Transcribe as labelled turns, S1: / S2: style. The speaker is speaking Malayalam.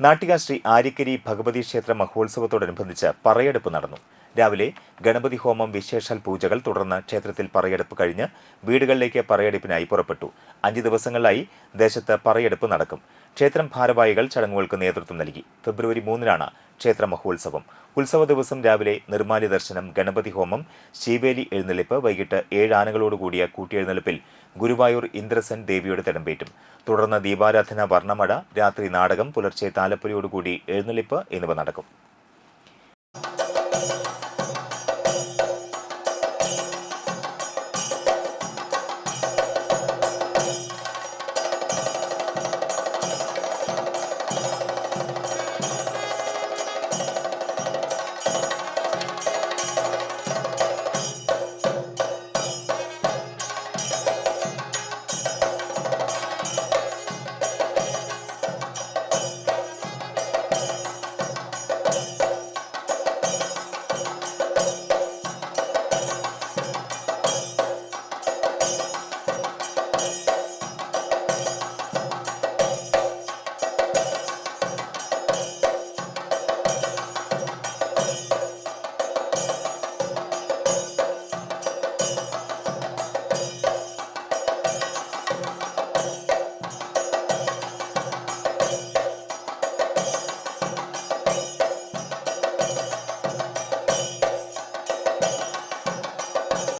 S1: നാട്ടിക ശ്രീ ആര്യക്കരി ഭഗവതി ക്ഷേത്ര മഹോത്സവത്തോടനുബന്ധിച്ച് പറയെടുപ്പ് നടന്നു. രാവിലെ ഗണപതി ഹോമം വിശേഷാൽ പൂജകൾ തുടർന്ന് ക്ഷേത്രത്തിൽ പറയെടുപ്പ് കഴിഞ്ഞ് വീടുകളിലേക്ക് പറയെടുപ്പിനായി പുറപ്പെട്ടു. അഞ്ച് ദിവസങ്ങളിലായി ദേശത്ത് പറയെടുപ്പ് നടക്കും. ക്ഷേത്രം ഭാരവാഹികൾ ചടങ്ങുകൾക്ക് നേതൃത്വം നൽകി. ഫെബ്രുവരി മൂന്നിനാണ് ക്ഷേത്ര മഹോത്സവം. ഉത്സവ ദിവസം രാവിലെ നിർമാല്യ ദർശനം ഗണപതി ഹോമം ശീവേലി എഴുന്നള്ളിപ്പ് വൈകിട്ട് ഏഴ് ആനകളോടുകൂടിയ കൂട്ടിയെഴുന്നള്ളിപ്പിൽ ഗുരുവായൂർ ഇന്ദ്രസൻ ദേവിയുടെ തിടമ്പേറ്റും. തുടർന്ന് ദീപാരാധന വർണമട രാത്രി നാടകം പുലർച്ചെ താലപ്പൊലിയോടുകൂടി എഴുന്നള്ളിപ്പ് എന്നിവ നടക്കും.